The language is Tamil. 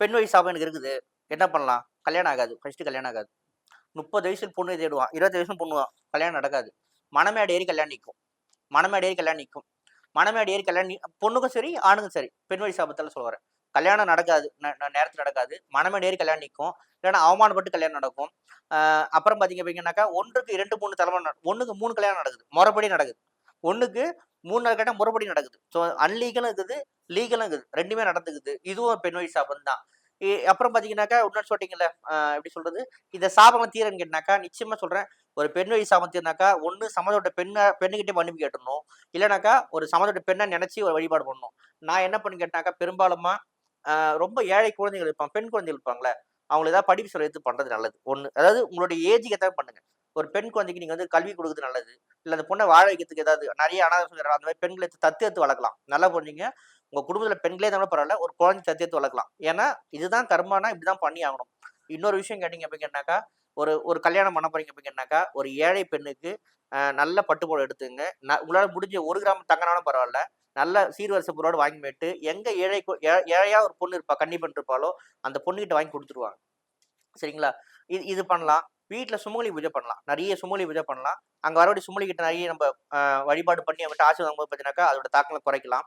பெண் வழி சாபம் எனக்கு இருக்குது. என்ன பண்ணலாம்? கல்யாணம் ஆகாது. ஃபர்ஸ்ட்டு கல்யாணம் ஆகாது. முப்பது வயசுல பொண்ணு தேடுவான். இருபது வயசுல பொண்ணுவான். கல்யாணம் நடக்காது. மணமேடை ஏறி கல்யாணம் நிற்கும். மணமேடை ஏறி கல்யாணம் நிற்கும். மணமேடை ஏறி கல்யாணம் பொண்ணுக்கும் சரி ஆணுக்கும் சரி. பெண் வழி சாபத்தால் சொல்கிறேன் கல்யாணம் நடக்காது. ந- ந- நடக்காது. மணமேடை ஏறி கல்யாணம் நிற்கும். இல்லைன்னா அவமானப்பட்டு கல்யாணம் நடக்கும். அப்புறம் பார்த்தீங்க அப்படின்னாக்கா ஒன்றுக்கு இரண்டு மூணு தலைமுறை ஒன்றுக்கு மூணு கல்யாணம் நடக்குது. முறைப்படி நடக்குது. ஒன்றுக்கு மூணு நாள் கேட்டால் முறைப்படி நடக்குது. ஸோ அன்லீகலும் இருக்குது லீகலும் இருக்குது ரெண்டுமே நடந்துக்குது. இதுவும் பெண் வழி சாபம் தான். அப்புறம் பார்த்தீங்கன்னாக்கா இன்னொரு சொல்லிட்டீங்கல்ல எப்படி சொல்றது? இந்த சாபம் தீரன்னு கேட்டாக்கா நிச்சயமா சொல்றேன். ஒரு பெண் வழி சாபம் தீர்னாக்கா ஒன்று சம்மந்தப்பட்ட பெண்ணை பெண்ணுகிட்டே மன்னிப்பு கேட்டணும். இல்லைனாக்கா ஒரு சம்மந்தப்பட்ட பெண்ணை நினைச்சு ஒரு வழிபாடு பண்ணணும். நான் என்ன பண்ணி கேட்டாக்கா பெரும்பாலுமா ரொம்ப ஏழை குழந்தைகள் இருப்பாங்க பெண் குழந்தைகள் இருப்பாங்களே அவங்களை ஏதாவது படிப்பு செலவு எடுத்து பண்றது நல்லது. ஒன்று அதாவது உங்களுடைய ஏஜுக்கு ஏதாவது பண்ணுங்க. ஒரு பெண் குழந்தைக்கு நீங்க வந்து கல்வி கொடுக்குறது நல்லது. இல்லை அந்த பொண்ணை வாழ வைக்கிறதுக்கு ஏதாவது நிறைய அனாதை சொல்ற அந்த மாதிரி பெண்களை தத்து எடுத்து வளர்க்கலாம். நல்லா புரிஞ்சுங்க. உங்க குடும்பத்துல பெண்களே இருந்தாலும் பரவாயில்ல. ஒரு குழந்தை தத்து எடுத்து வளர்க்கலாம். ஏன்னா இதுதான் கர்மானா இப்படிதான் பண்ணி ஆகணும் இன்னொரு விஷயம் கேட்டீங்க அப்படின்னாக்கா ஒரு ஒரு கல்யாணம் பண்ண போறீங்க அப்படின்னாக்கா ஒரு ஏழை பெண்ணுக்கு நல்ல பட்டுப்போடு எடுத்துங்க. ந- உங்களால முடிஞ்ச ஒரு கிராம் தங்கனாலும் பரவாயில்ல. நல்ல சீர்வரிசை பொருளோடு வாங்கி போயிட்டு எங்க ஏழை ஏழையா ஒரு பொண்ணு இருப்பா கன்னி பண்ணிருப்பாலோ இருப்பாளோ அந்த பொண்ணுகிட்ட வாங்கி கொடுத்துருவாங்க. சரிங்களா? இது இது பண்ணலாம். வீட்டில் சுமங்கலி பூஜை பண்ணலாம். நிறைய சுமங்கலி பூஜை பண்ணலாம். அங்கே வரக்கூடிய சுமங்கலி கிட்ட நிறைய நம்ம வழிபாடு பண்ணி அவங்ககிட்ட ஆசீர்வாதம் போது பார்த்தீங்கன்னாக்கா அதோட தாக்கங்களை குறைக்கலாம்.